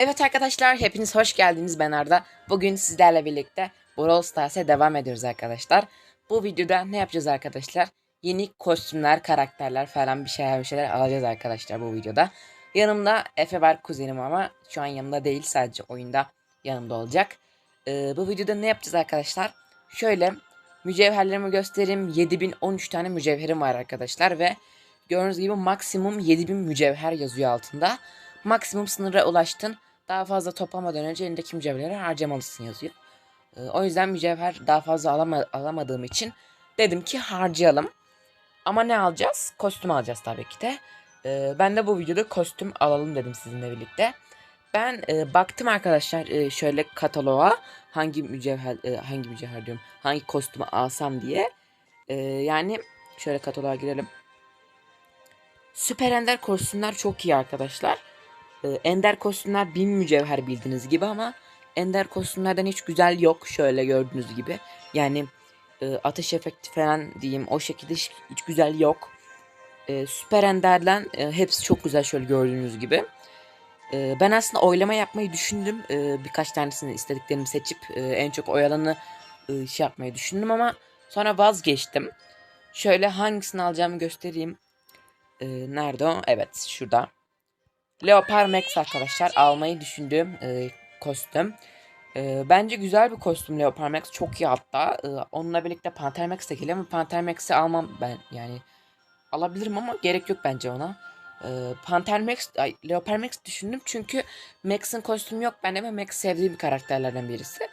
Evet arkadaşlar hepiniz hoş geldiniz ben Arda. Bugün sizlerle birlikte Brawl Stars'e devam ediyoruz arkadaşlar. Bu videoda ne yapacağız arkadaşlar? Yeni kostümler, karakterler falan bir şeyler bir şeyler alacağız arkadaşlar bu videoda. Yanımda Efe var kuzenim ama şu an yanımda değil sadece oyunda yanımda olacak. Ee, bu videoda ne yapacağız arkadaşlar? Şöyle mücevherlerimi göstereyim. 7013 tane mücevherim var arkadaşlar ve gördüğünüz gibi maksimum 7000 mücevher yazıyor altında. Maksimum sınıra ulaştın. Daha fazla toplamadan önce elindeki mücevherleri harcamalısın yazıyor. Ee, o yüzden mücevher daha fazla alama, alamadığım için dedim ki harcayalım. Ama ne alacağız? Kostüm alacağız tabii ki de. Ee, ben de bu videoda kostüm alalım dedim sizinle birlikte. Ben e, baktım arkadaşlar e, şöyle kataloğa hangi mücevher e, hangi mücevher diyorum hangi kostümü alsam diye. E, yani şöyle kataloğa girelim. Süper Ender kostümler çok iyi arkadaşlar. Ee, Ender kostümler bin mücevher bildiğiniz gibi ama Ender kostümlerden hiç güzel yok şöyle gördüğünüz gibi. Yani e, ateş efekti falan diyeyim o şekilde hiç, güzel yok. E, Süper Ender'den e, hepsi çok güzel şöyle gördüğünüz gibi. E, ben aslında oylama yapmayı düşündüm. Birkaç tanesini istediklerimi seçip en çok oy alanı e, şey yapmayı düşündüm ama sonra vazgeçtim. Şöyle hangisini alacağımı göstereyim. Nerede o? Evet şurada. Leopard Max arkadaşlar almayı düşündüğüm e, kostüm. E, bence güzel bir kostüm Leopard Max çok iyi hatta. E, onunla birlikte Panther Max de geliyor ama Panther Max'i almam ben yani. Alabilirim ama gerek yok bence ona. E, Panther Max, ay, Leopard Max düşündüm çünkü Max'in kostümü yok bende ve Max sevdiğim karakterlerden birisi.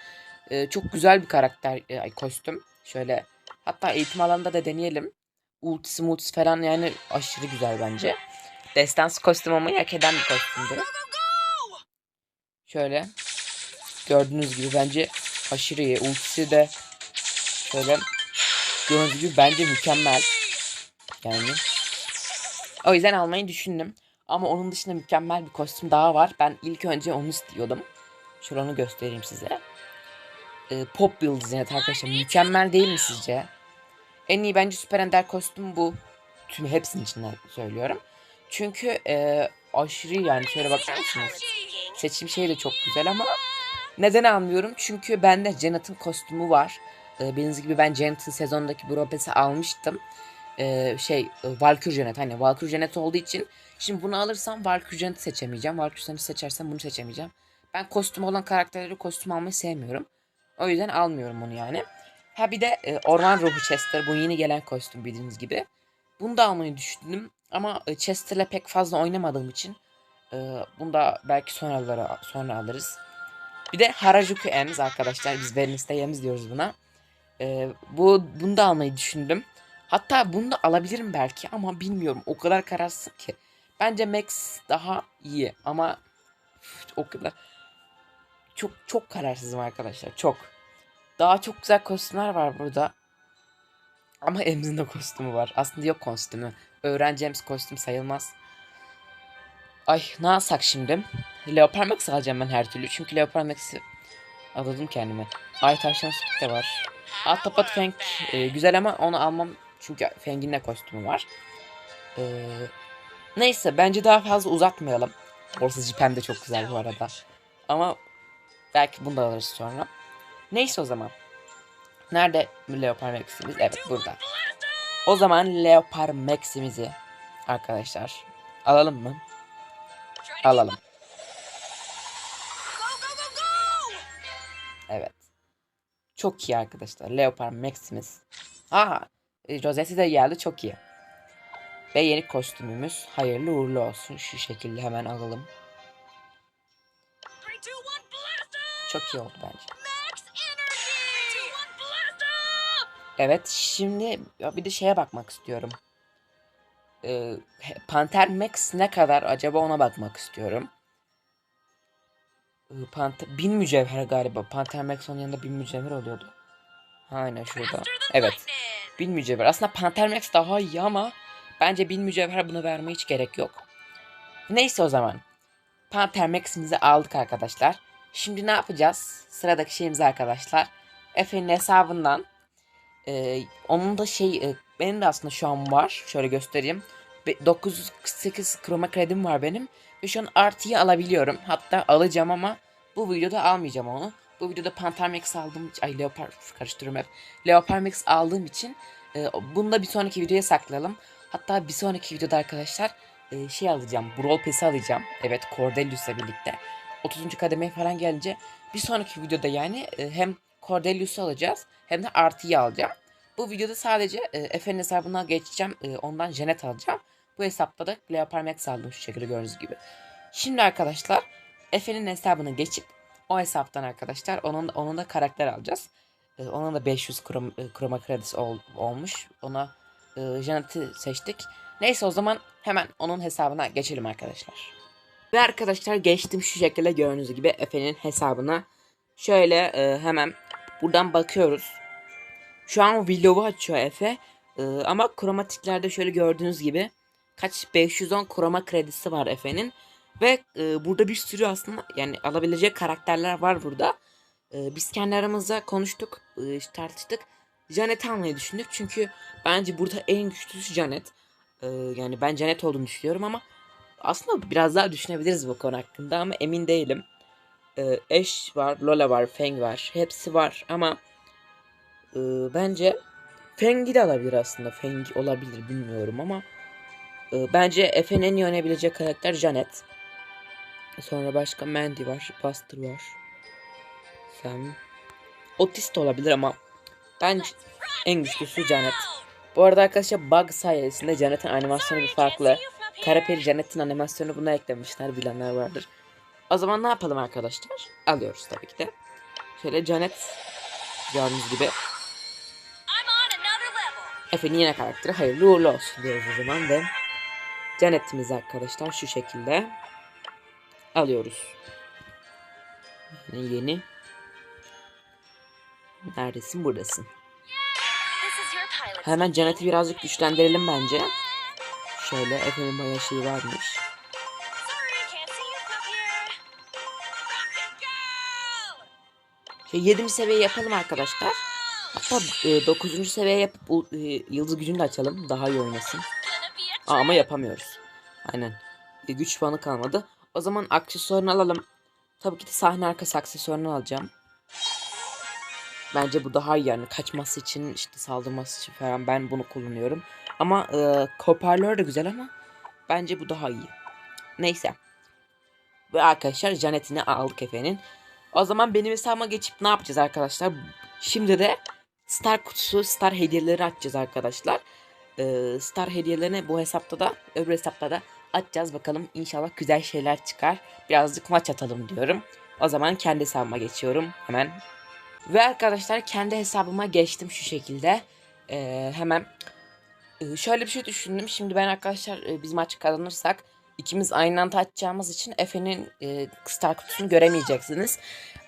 E, çok güzel bir karakter e, ay, kostüm. Şöyle hatta eğitim alanında da deneyelim. Ultisi multisi falan yani aşırı güzel bence. Destans kostüm olmayı hak eden bir kostümdü. Şöyle. Gördüğünüz gibi bence aşırı iyi. Ultisi de şöyle gördüğünüz gibi bence mükemmel. Yani. O yüzden almayı düşündüm. Ama onun dışında mükemmel bir kostüm daha var. Ben ilk önce onu istiyordum. Şöyle onu göstereyim size. Ee, pop yıldızı evet arkadaşlar. Mükemmel değil mi sizce? En iyi bence Süper Ender kostüm bu. Tüm hepsinin içinden söylüyorum. Çünkü e, aşırı yani şöyle bakar mısınız? Seçim şey de çok güzel ama neden almıyorum? Çünkü bende Janet'ın kostümü var. E, bildiğiniz gibi ben Janet'ın sezondaki Bropes'i almıştım. E, şey e, Valkyrie Janet hani Valkyrie Janet olduğu için şimdi bunu alırsam Valkyrie Janet'i seçemeyeceğim. Valkyrie Janet'i seçersem bunu seçemeyeceğim. Ben kostüm olan karakterleri kostüm almayı sevmiyorum. O yüzden almıyorum onu yani. Ha bir de e, Orman Ruhu Chester bu yeni gelen kostüm bildiğiniz gibi. Bunu da almayı düşündüm ama e, Chester'la pek fazla oynamadığım için e, bunu da belki sonralara sonra alırız. Bir de Harajuku Ems arkadaşlar biz Wednesday Ems diyoruz buna. E, bu bunu da almayı düşündüm. Hatta bunu da alabilirim belki ama bilmiyorum o kadar kararsın ki. Bence Max daha iyi ama o kadar çok çok kararsızım arkadaşlar çok. Daha çok güzel kostümler var burada. Ama Ems'in de kostümü var. Aslında yok kostümü. Öğrenci Ems kostüm sayılmaz. Ay ne alsak şimdi? Leopard Max alacağım ben her türlü. Çünkü Leopard Max'i aladım kendime. Ay tavşan de var. Atapat Feng e, güzel ama onu almam. Çünkü Feng'in de kostümü var. E, neyse bence daha fazla uzatmayalım. Borsacı Pem de çok güzel bu arada. Ama belki bunu da alırız sonra. Neyse o zaman. Nerede Leopard Max'imiz? Evet burada. O zaman Leopard Max'imizi arkadaşlar alalım mı? Alalım. Evet. Çok iyi arkadaşlar. Leopard Max'imiz. Aa, e, Rosette de geldi çok iyi. Ve yeni kostümümüz hayırlı uğurlu olsun. Şu şekilde hemen alalım. Çok iyi oldu bence. Evet şimdi bir de şeye bakmak istiyorum. Ee, Panther Max ne kadar acaba ona bakmak istiyorum. Ee, Panther, bin mücevher galiba. Panther Max onun yanında bin mücevher oluyordu. Aynen şurada. Evet. Bin mücevher. Aslında Panther Max daha iyi ama bence bin mücevher bunu vermeye hiç gerek yok. Neyse o zaman. Panther Max'imizi aldık arkadaşlar. Şimdi ne yapacağız? Sıradaki şeyimiz arkadaşlar. Efe'nin hesabından ee, onun da şey e, benim de aslında şu an var. Şöyle göstereyim. 948 kroma kredim var benim. Ve şu an artıyı alabiliyorum. Hatta alacağım ama bu videoda almayacağım onu. Bu videoda Pantarmax aldığım ay Leopard karıştırıyorum hep. Leopard Max aldığım için e, bunu da bir sonraki videoya saklayalım. Hatta bir sonraki videoda arkadaşlar e, şey alacağım. Brawl Pass'i alacağım. Evet Cordelius'la birlikte. 30. kademeye falan gelince bir sonraki videoda yani e, hem Cordelius'u alacağız hem de artıyı alacağım. Bu videoda sadece e, Efe'nin hesabına geçeceğim. E, ondan Janet alacağım. Bu hesapta da Leopard Max aldım şu şekilde gördüğünüz gibi. Şimdi arkadaşlar Efe'nin hesabına geçip o hesaptan arkadaşlar onun onun da karakter alacağız. E, onun da 500 krom, e, kroma kredisi ol- olmuş. Ona e, Janet'i seçtik. Neyse o zaman hemen onun hesabına geçelim arkadaşlar. Ve arkadaşlar geçtim şu şekilde gördüğünüz gibi Efe'nin hesabına. Şöyle e, hemen buradan bakıyoruz. Şu an vlogu açıyor Efe. E, ama kromatiklerde şöyle gördüğünüz gibi kaç 510 kroma kredisi var Efe'nin. Ve e, burada bir sürü aslında yani alabilecek karakterler var burada. E, biz kendi aramızda konuştuk, e, tartıştık. Janet'i almayı düşündük çünkü bence burada en güçlüsü Janet. E, yani ben Janet olduğunu düşünüyorum ama aslında biraz daha düşünebiliriz bu konu hakkında ama emin değilim. E, Ash var, Lola var, Fang var. Hepsi var ama e, bence Fang'i de alabilir aslında. Fang olabilir bilmiyorum ama e, bence Efe'nin en iyi oynayabilecek karakter Janet. Sonra başka Mandy var, Buster var. Sam. Otis de olabilir ama bence en güçlüsü Janet. Bu arada arkadaşlar bug sayesinde Janet'in animasyonu bir farklı. Karaperi Janet'in animasyonu buna eklemişler bilenler vardır. O zaman ne yapalım arkadaşlar? Alıyoruz tabii ki de. Şöyle Janet gördüğünüz gibi. Efe'nin yine karakteri hayırlı uğurlu olsun diyoruz o zaman ve Janet'imizi arkadaşlar şu şekilde alıyoruz. Yeni yeni. Neredesin? Buradasın. Hemen Janet'i birazcık güçlendirelim bence. Şöyle Efe'nin bayağı şeyi varmış. Şey 7. seviye yapalım arkadaşlar. Hatta 9. seviye yapıp e, yıldız gücünü de açalım. Daha iyi oynasın. Aa, ama yapamıyoruz. Aynen. E, güç puanı kalmadı. O zaman aksesuarını alalım. Tabii ki de sahne arkası aksesuarını alacağım. Bence bu daha iyi yani kaçması için işte saldırması için falan ben bunu kullanıyorum. Ama e, hoparlör de güzel ama bence bu daha iyi. Neyse. Ve arkadaşlar Janet'ini aldık efendim. O zaman benim hesabıma geçip ne yapacağız arkadaşlar? Şimdi de Star kutusu, Star hediyeleri açacağız arkadaşlar. Ee, Star hediyelerini bu hesapta da öbür hesapta da açacağız bakalım. İnşallah güzel şeyler çıkar. Birazcık maç atalım diyorum. O zaman kendi hesabıma geçiyorum hemen. Ve arkadaşlar kendi hesabıma geçtim şu şekilde. Ee, hemen ee, şöyle bir şey düşündüm. Şimdi ben arkadaşlar e, biz maç kazanırsak ikimiz aynı anda açacağımız için Efe'nin e, Star kutusunu göremeyeceksiniz.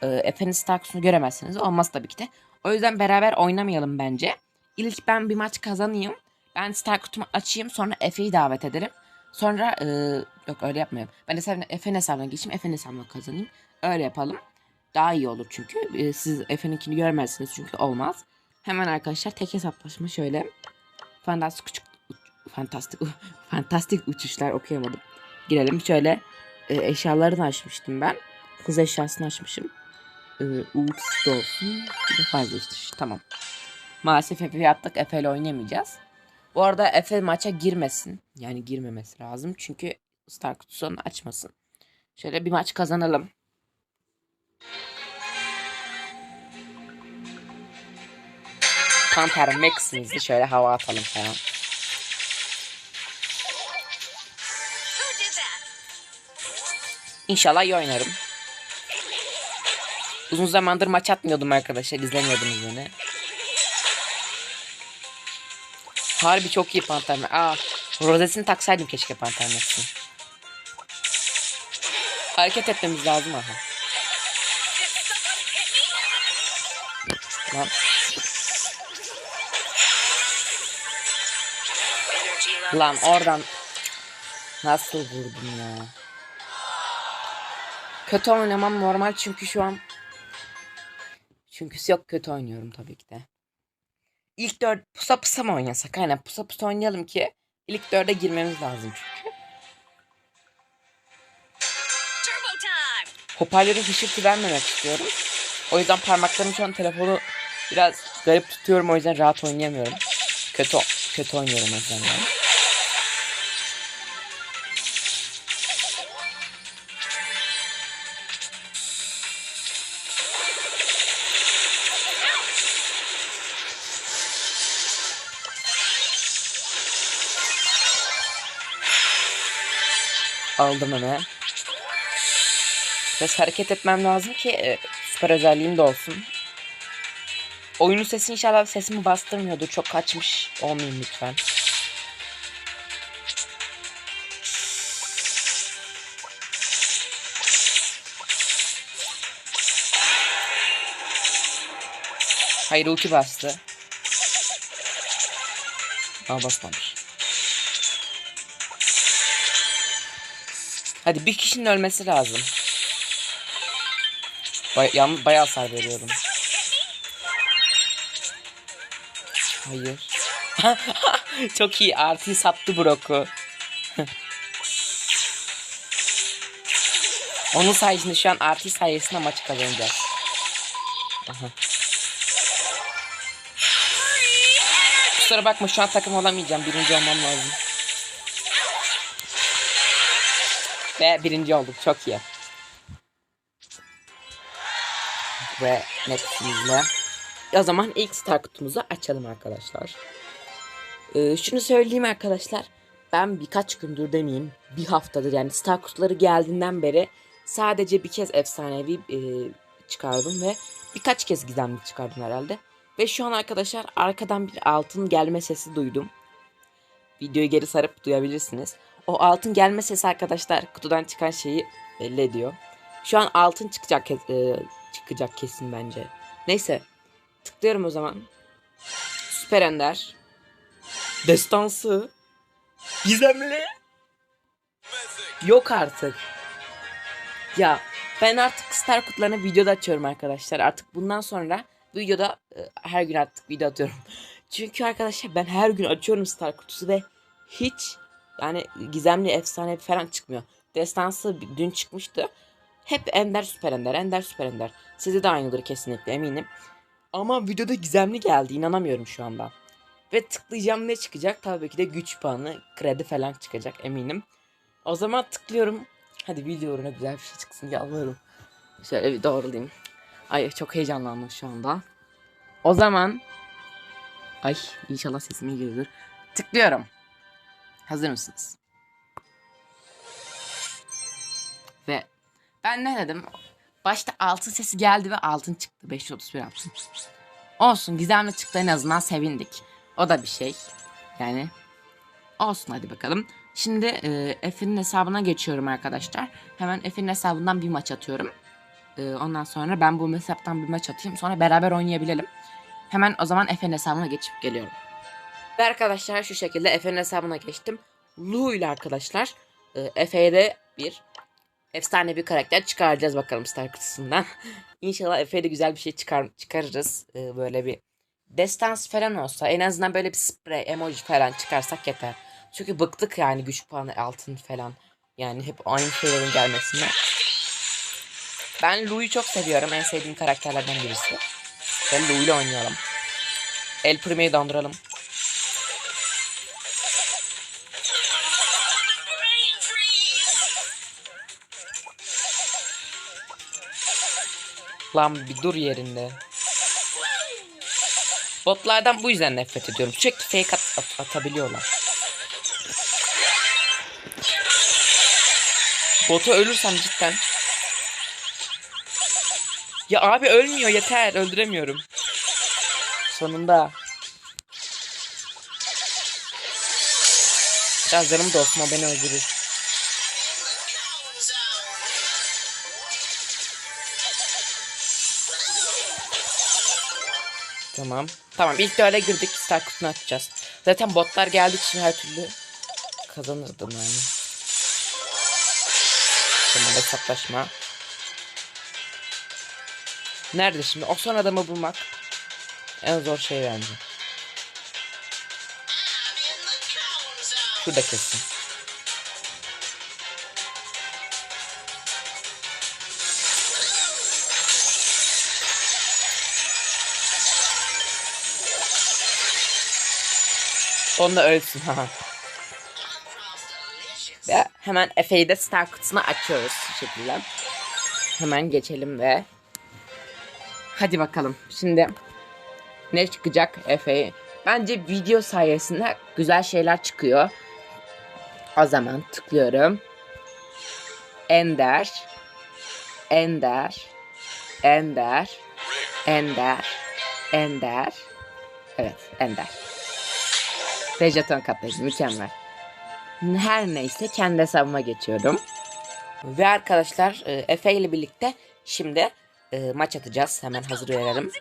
E, Efe'nin Star kutusunu göremezsiniz. Olmaz tabii ki de. O yüzden beraber oynamayalım bence. İlk ben bir maç kazanayım. Ben Star kutumu açayım. Sonra Efe'yi davet ederim. Sonra e, yok öyle yapmayalım. Ben hesabına, Efe'nin hesabına geçeyim. Efe'nin hesabına kazanayım. Öyle yapalım. Daha iyi olur çünkü. E, siz Efe'ninkini görmezsiniz çünkü olmaz. Hemen arkadaşlar tek hesaplaşma şöyle. Fantastik uç- fantastik fantastik uçuşlar okuyamadım. Girelim şöyle e, eşyalarını açmıştım ben. Kız eşyasını açmışım. E, ultisi de olsun. Bir de fazla işte. Tamam. Maalesef Efe'yi attık. Efe ile. Bu arada Efe maça girmesin. Yani girmemesi lazım. Çünkü Star kutusunu açmasın. Şöyle bir maç kazanalım. Panther Max'imizi şöyle hava atalım falan. İnşallah iyi oynarım. Uzun zamandır maç atmıyordum arkadaşlar. izlemiyordunuz beni. Harbi çok iyi Panther Max. Aa, rozetini taksaydım keşke Panther Max'in. Hareket etmemiz lazım aha. Lan, lan oradan nasıl vurdum ya? Kötü oynamam normal çünkü şu an çünkü yok kötü oynuyorum tabii ki de. İlk dört pusa pusa mı oynasak? Aynen pusa pusa oynayalım ki ilk dörde girmemiz lazım çünkü. hoparlörü hışırtı vermemek istiyorum. O yüzden parmaklarım şu an telefonu biraz garip tutuyorum o yüzden rahat oynayamıyorum. Kötü kötü oynuyorum o yüzden yani. Aldım hemen. Biraz hareket etmem lazım ki e, süper özelliğim de olsun. Oyunun sesi inşallah sesimi bastırmıyordur. Çok kaçmış olmayayım lütfen. Hayır ulti bastı. Aa basmamış. Hadi bir kişinin ölmesi lazım. Bay yan- bayağı hasar veriyorum. Hayır. Çok iyi. Artıyı sattı Brock'u. Onun sayesinde şu an artı sayesinde maçı kazanacağız. Aha. Kusura bakma şu an takım olamayacağım. Birinci olmam lazım. Ve birinci olduk. Çok iyi. Ve netimizle. O zaman ilk star kutumuzu açalım arkadaşlar. Ee, şunu söyleyeyim arkadaşlar. Ben birkaç gündür demeyeyim. Bir haftadır yani star kutuları geldiğinden beri sadece bir kez efsanevi e, çıkardım ve birkaç kez gizemli çıkardım herhalde. Ve şu an arkadaşlar arkadan bir altın gelme sesi duydum. Videoyu geri sarıp duyabilirsiniz. O altın gelme sesi arkadaşlar kutudan çıkan şeyi belli ediyor. Şu an altın çıkacak e, çıkacak kesin bence. Neyse tıklıyorum o zaman. Süper Ender. Destansı. Gizemli. Yok artık. Ya ben artık star kutularını videoda açıyorum arkadaşlar. Artık bundan sonra videoda e, her gün artık video atıyorum. Çünkü arkadaşlar ben her gün açıyorum star kutusu ve hiç yani gizemli efsane falan çıkmıyor. Destansı dün çıkmıştı. Hep Ender Süper Ender, Ender Süper Ender. Size de aynıdır kesinlikle eminim. Ama videoda gizemli geldi inanamıyorum şu anda. Ve tıklayacağım ne çıkacak? Tabii ki de güç puanı, kredi falan çıkacak eminim. O zaman tıklıyorum. Hadi video uğruna güzel bir şey çıksın yalvarırım. Şöyle bir doğrulayayım. Ay çok heyecanlandım şu anda. O zaman Ay inşallah sesim iyi geliyor. Tıklıyorum. Hazır mısınız? Ve ben ne dedim? Başta altın sesi geldi ve altın çıktı. 531 altın. Olsun gizemli çıktı en azından sevindik. O da bir şey. Yani olsun hadi bakalım. Şimdi e, Efe'nin hesabına geçiyorum arkadaşlar. Hemen Efe'nin hesabından bir maç atıyorum. E, ondan sonra ben bu hesaptan bir maç atayım. Sonra beraber oynayabilelim. Hemen o zaman Efe'nin hesabına geçip geliyorum. Ve arkadaşlar şu şekilde Efe'nin hesabına geçtim. Lu ile arkadaşlar e, Efe'ye de bir efsane bir karakter çıkaracağız bakalım Star kutusundan. İnşallah Efe'ye de güzel bir şey çıkar çıkarırız. E, böyle bir destans falan olsa en azından böyle bir sprey emoji falan çıkarsak yeter. Çünkü bıktık yani güç puanı altın falan. Yani hep aynı şeylerin gelmesinden. Ben Lou'yu çok seviyorum. En sevdiğim karakterlerden birisi. Ve Lou ile oynayalım. El Prime'yi dandıralım. Lan bir dur yerinde. Botlardan bu yüzden nefret ediyorum. Sürekli fake at, at- atabiliyorlar. Botu ölürsem cidden. Ya abi ölmüyor yeter öldüremiyorum. Sonunda. Biraz canım o beni öldürür. Tamam. Tamam ilk öyle girdik. Star kutunu açacağız. Zaten botlar geldiği için her türlü kazanırdım yani. Tamam hesaplaşma. Nerede şimdi? O son adamı bulmak en zor şey bence. Şurada kesin. Onunla ölsün. ve hemen Efe'yi de star kutusunu açıyoruz şekilde. Hemen geçelim ve hadi bakalım. Şimdi ne çıkacak Efe'yi? Bence video sayesinde güzel şeyler çıkıyor. O zaman tıklıyorum. Ender. Ender. Ender. Ender. Ender. Evet, Ender. Ve jeton katlayıcı. Mükemmel. Her neyse kendi hesabıma geçiyorum. Ve arkadaşlar e, Efe ile birlikte şimdi e, maç atacağız. Hemen hazır verelim.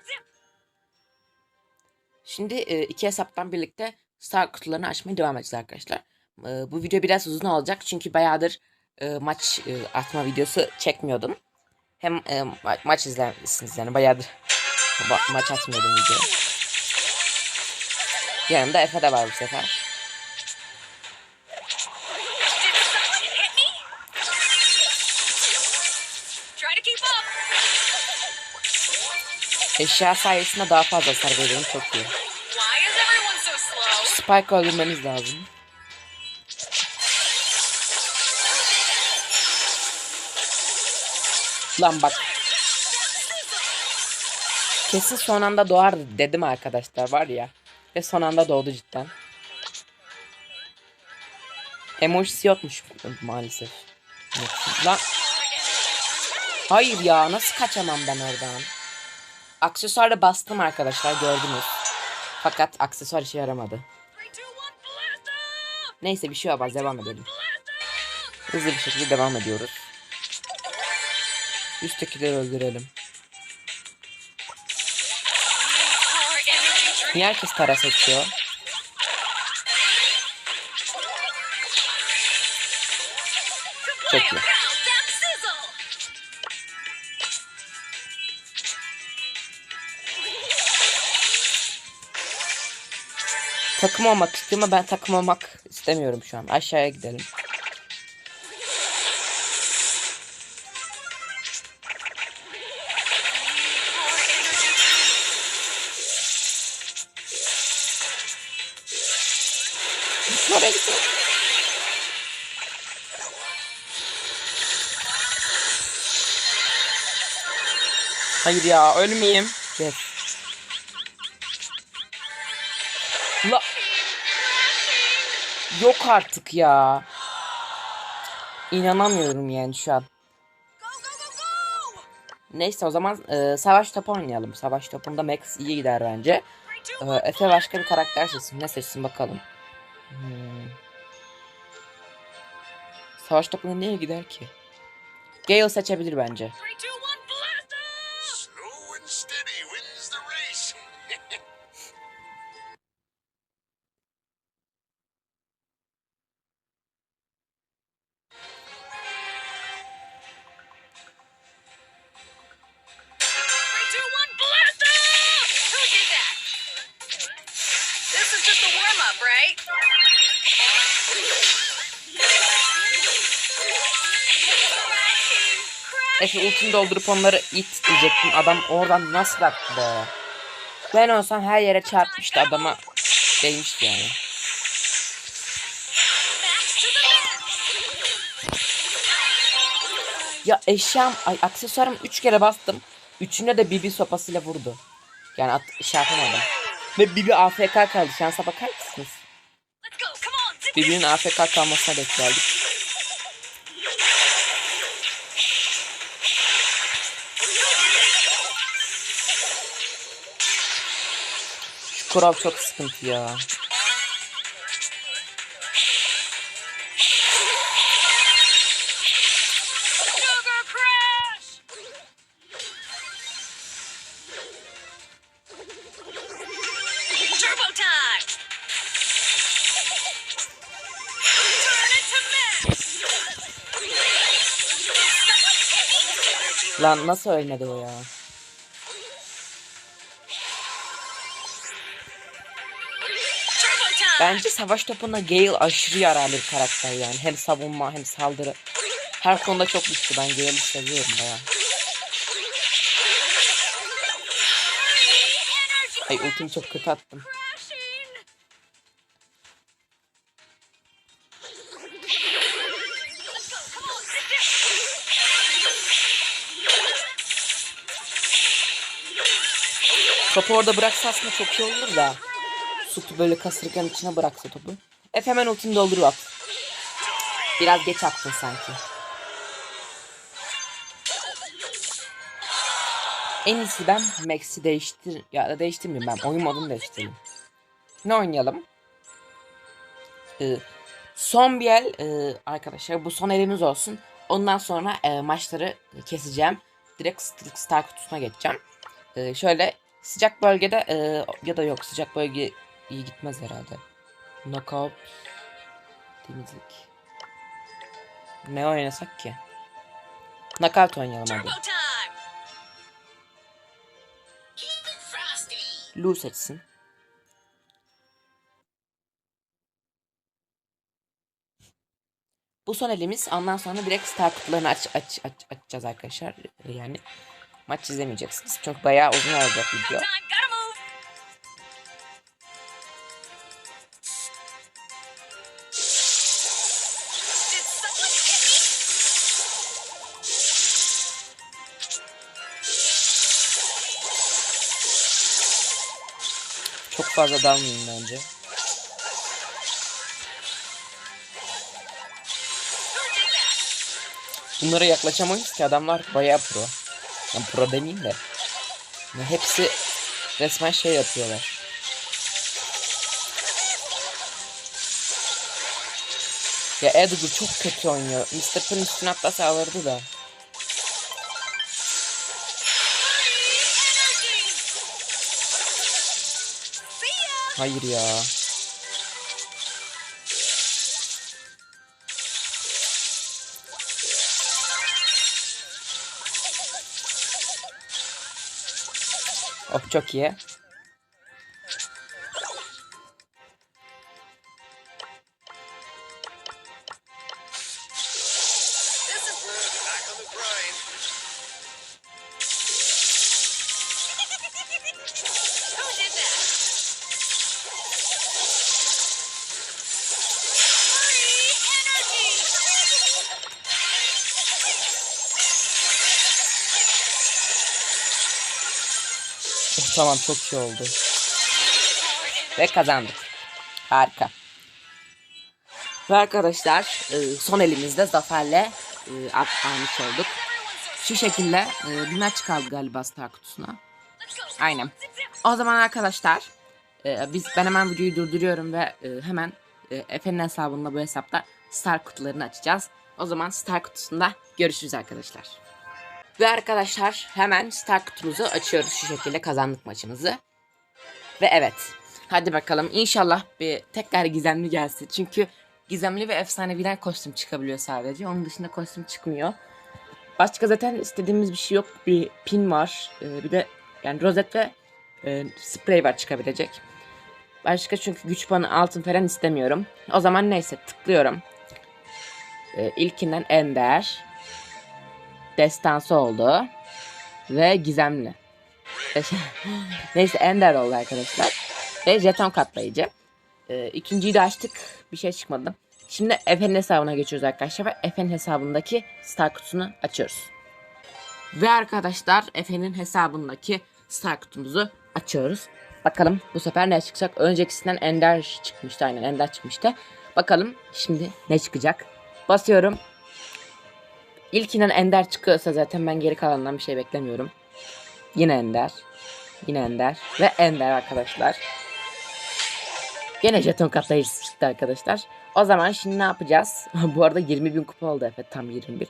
Şimdi e, iki hesaptan birlikte star kutularını açmaya devam edeceğiz arkadaşlar. E, bu video biraz uzun olacak çünkü bayağıdır e, maç e, atma videosu çekmiyordum. Hem e, ma- maç izlemişsiniz yani bayağıdır ba- maç atmıyordum video. Yanımda Efe de var bu sefer. Eşya sayesinde daha fazla hasar veriyorum çok iyi. Spike öldürmeniz lazım. Lan bak. Kesin son anda doğar dedim arkadaşlar var ya. Ve son anda doğdu cidden. Emojisi yokmuş maalesef. Lan. Hayır ya nasıl kaçamam ben oradan. Aksesuarla bastım arkadaşlar gördünüz. Fakat aksesuar işe yaramadı. Neyse bir şey olmaz devam edelim. Hızlı bir şekilde devam ediyoruz. Üsttekileri öldürelim. Niye herkes tara seçiyor? Çok iyi. Takım olmak istiyorum ama ben takım olmak istemiyorum şu an. Aşağıya gidelim. Oraya. Hayır ya ölmeyeyim. Yes. La. Yok artık ya. İnanamıyorum yani şu an. Neyse o zaman e, savaş topu oynayalım. Savaş topunda Max iyi gider bence. E, Efe başka bir karakter seçsin. Ne seçsin bakalım. Hmm. Savaş topunda neye gider ki? Gale seçebilir bence. Doldurup onları it diyecektim. Adam oradan nasıl attı be? Ben olsam her yere çarpmıştı adama. Değmişti yani. Ya eşyam, ay aksesuarım 3 kere bastım. Üçüne de Bibi sopasıyla vurdu. Yani at, şey yapamadım. Ve Bibi AFK kaldı. Şansa bakar mısınız? Bibi'nin AFK kalmasına beklerdik. Kural çok sıkıntı ya. Lan nasıl ölmedi o ya? Bence savaş topunda Gale aşırı yararlı bir karakter yani. Hem savunma hem saldırı. Her konuda çok güçlü. Ben Gale'i seviyorum baya. Ay ultimi çok kötü attım. Kapı orada bıraksa aslında çok iyi olur da. Sutu böyle kasırken içine bıraksa topu. Efe hemen ultini doldurup at. Biraz geç attın sanki. En iyisi ben Max'i değiştir ya da değiştirmeyeyim ben oyun modunu değiştireyim. Ne oynayalım? Ee, son bir el e, arkadaşlar bu son elimiz olsun. Ondan sonra e, maçları keseceğim. Direkt st- star kutusuna geçeceğim. Ee, şöyle sıcak bölgede e, ya da yok sıcak bölge iyi gitmez herhalde. Knockout temizlik. Ne oynasak ki? Knockout oynayalım hadi. Lu seçsin. Bu son elimiz. Ondan sonra direkt star kutularını aç, aç, aç, açacağız arkadaşlar. Yani maç izlemeyeceksiniz. Çok bayağı uzun olacak video. Çok fazla dalmayayım bence. Bunlara yaklaşamayız ki adamlar bayağı pro. Yani pro demeyeyim de. Ya hepsi resmen şey yapıyorlar. Ya Edgar çok kötü oynuyor. Mr. P'ın üstüne atlasa alırdı da. Hayır ya. Oh çok iyi. Tamam çok iyi oldu. Ve kazandık. Harika. Ve arkadaşlar e, son elimizde zaferle e, almış olduk. Şu şekilde e, bir maç kaldı galiba star kutusuna. Aynen. O zaman arkadaşlar e, biz ben hemen videoyu durduruyorum ve e, hemen e, Efe'nin hesabında bu hesapta star kutularını açacağız. O zaman star kutusunda görüşürüz arkadaşlar. Ve arkadaşlar hemen star kutumuzu açıyoruz şu şekilde kazandık maçımızı. Ve evet hadi bakalım inşallah bir tekrar gizemli gelsin. Çünkü gizemli ve efsaneviler kostüm çıkabiliyor sadece. Onun dışında kostüm çıkmıyor. Başka zaten istediğimiz bir şey yok. Bir pin var. e, bir de yani rozet ve e, sprey var çıkabilecek. Başka çünkü güç puanı altın falan istemiyorum. O zaman neyse tıklıyorum. E, ilkinden Ender. Destansı oldu. Ve gizemli. neyse Ender oldu arkadaşlar. Ve jeton katlayıcı. E, ikinciyi de açtık. Bir şey çıkmadı. Şimdi Efe'nin hesabına geçiyoruz arkadaşlar. Ve Efe'nin hesabındaki star kutusunu açıyoruz. Ve arkadaşlar Efe'nin hesabındaki star kutumuzu açıyoruz. Bakalım bu sefer ne çıkacak? Öncekisinden Ender çıkmıştı aynen Ender çıkmıştı. Bakalım şimdi ne çıkacak? Basıyorum. İlkinden Ender çıkıyorsa zaten ben geri kalanından bir şey beklemiyorum. Yine Ender. Yine Ender. Ve Ender arkadaşlar. Yine jeton katlayıcısı çıktı arkadaşlar. O zaman şimdi ne yapacağız? bu arada 20 bin kupa oldu Efe tam 21.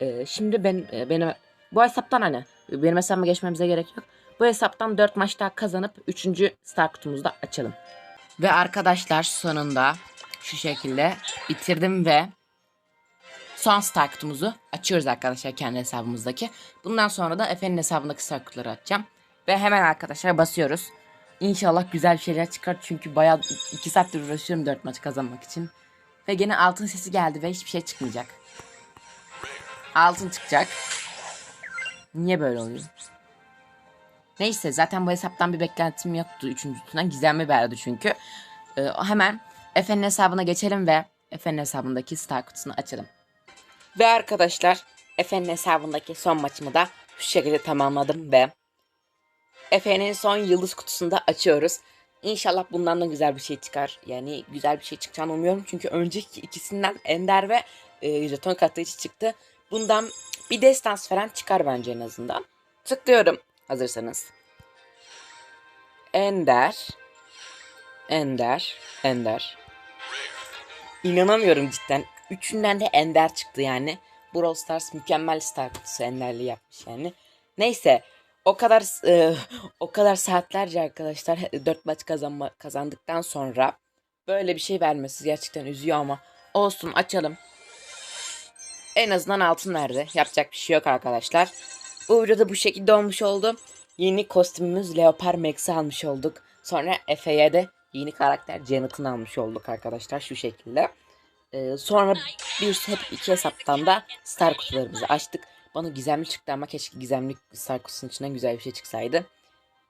Ee, şimdi ben e, benim bu hesaptan hani benim hesabıma geçmemize gerek yok. Bu hesaptan 4 maç daha kazanıp 3. star kutumuzu da açalım. Ve arkadaşlar sonunda şu şekilde bitirdim ve son star kutumuzu açıyoruz arkadaşlar kendi hesabımızdaki. Bundan sonra da Efe'nin hesabındaki star kutuları açacağım. Ve hemen arkadaşlar basıyoruz. İnşallah güzel bir şeyler çıkar çünkü bayağı 2 saattir uğraşıyorum 4 maç kazanmak için. Ve gene altın sesi geldi ve hiçbir şey çıkmayacak. Altın çıkacak. Niye böyle oluyor? Neyse zaten bu hesaptan bir beklentim yoktu. Üçüncüsünden gizemli verdi çünkü. Ee, hemen Efe'nin hesabına geçelim ve Efe'nin hesabındaki star kutusunu açalım. Ve arkadaşlar Efe'nin hesabındaki son maçımı da şu şekilde tamamladım ve Efe'nin son yıldız kutusunu da açıyoruz. İnşallah bundan da güzel bir şey çıkar. Yani güzel bir şey çıkacağını umuyorum. Çünkü önceki ikisinden Ender ve e, jeton katlayıcı çıktı. Bundan bir destans falan çıkar bence en azından. Tıklıyorum hazırsanız. Ender. Ender. Ender. İnanamıyorum cidden. Üçünden de Ender çıktı yani. Brawl Stars mükemmel star kutusu Ender'li yapmış yani. Neyse o kadar e, o kadar saatlerce arkadaşlar 4 maç kazanma, kazandıktan sonra böyle bir şey vermesi gerçekten üzüyor ama olsun açalım. En azından altın verdi. Yapacak bir şey yok arkadaşlar. Bu videoda bu şekilde olmuş oldu. Yeni kostümümüz Leopard Max'i almış olduk. Sonra Efe'ye de yeni karakter Janet'ını almış olduk arkadaşlar şu şekilde. Ee, sonra bir hep iki hesaptan da star kutularımızı açtık. Bana gizemli çıktı ama keşke gizemli star kutusunun içinden güzel bir şey çıksaydı.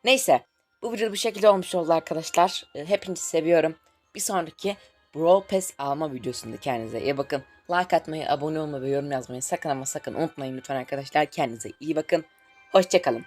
Neyse bu video bu şekilde olmuş oldu arkadaşlar. Ee, hepinizi seviyorum. Bir sonraki Brawl Pass alma videosunda kendinize iyi bakın. Like atmayı, abone olmayı ve yorum yazmayı sakın ama sakın unutmayın lütfen arkadaşlar. Kendinize iyi bakın. Hoşçakalın.